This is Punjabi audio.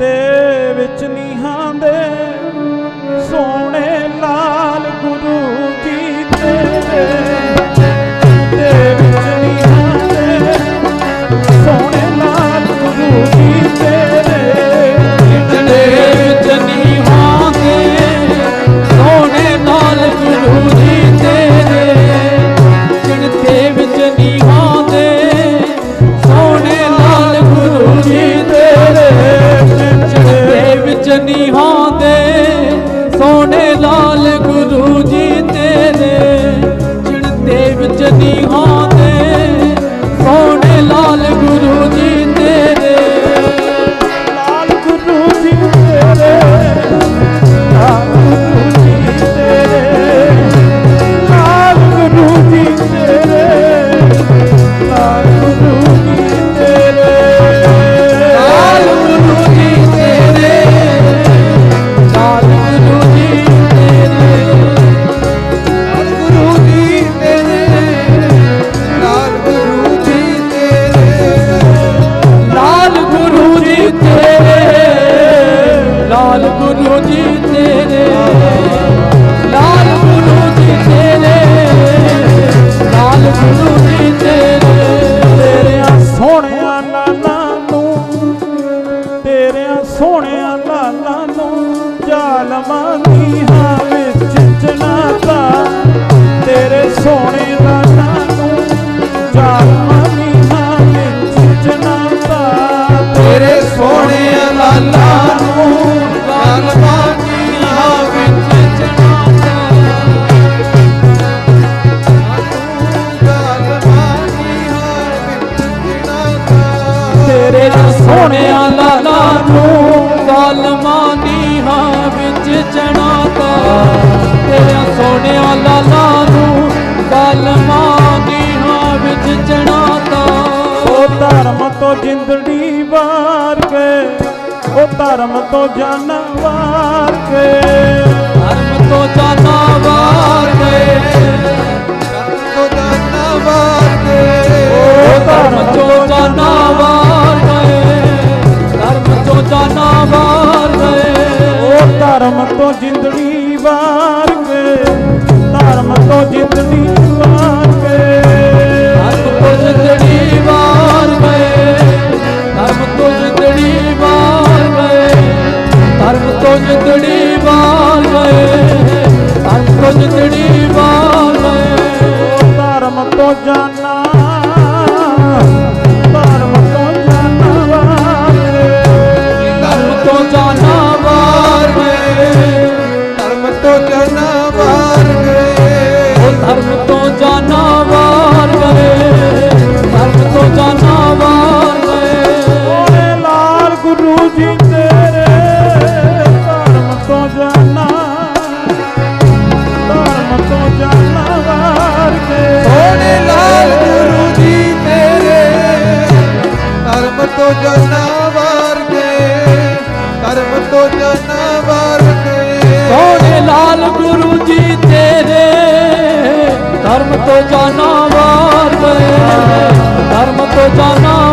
ਤੇ ਵਿੱਚ ਨੀਹਾਂ ਗੁਰੂ ਜੀ ਤੇਰੇ, ਲਾਲ ਗੁਰੂ ਲਾਲ ਗੁਰੂ ਜੀ ਤੇਰੇ, ਤੇਰਿਆਂ ਸੋਹਣਿਆਂ ਲਾਲਾਂ ਨੂੰ, ਤੇਰਿਆਂ ਸੋਹਣਿਆਂ ਲਾਲਾਂ ਨੂੰ ਦੀ ਹਾਂ ਵਿੱਚ ਚਣਾਤਾ ਤੇਰਾ ਸੋਹਣਿਆ ਵਿੱਚ ਚਣਾਤਾ ਉਹ ਧਰਮ ਤੋਂ ਜਿੰਦੜੀ ਵਾਰ ਕੇ ਉਹ ਧਰਮ ਤੋਂ ਜਾਨਾ ਵਾਰ ਧਰਮ ਤੋਂ ਜਾਨਾ ਹਰਮ ਤੋਂ ਜਾਣਾ ਗੁਰੂ ਜੀ ਤੇਰੇ ਧਰਮ ਤੋਂ ਜਾਣਾ ਵਰਤੇ ਧਰਮ ਤੋਂ ਜਾਣਾ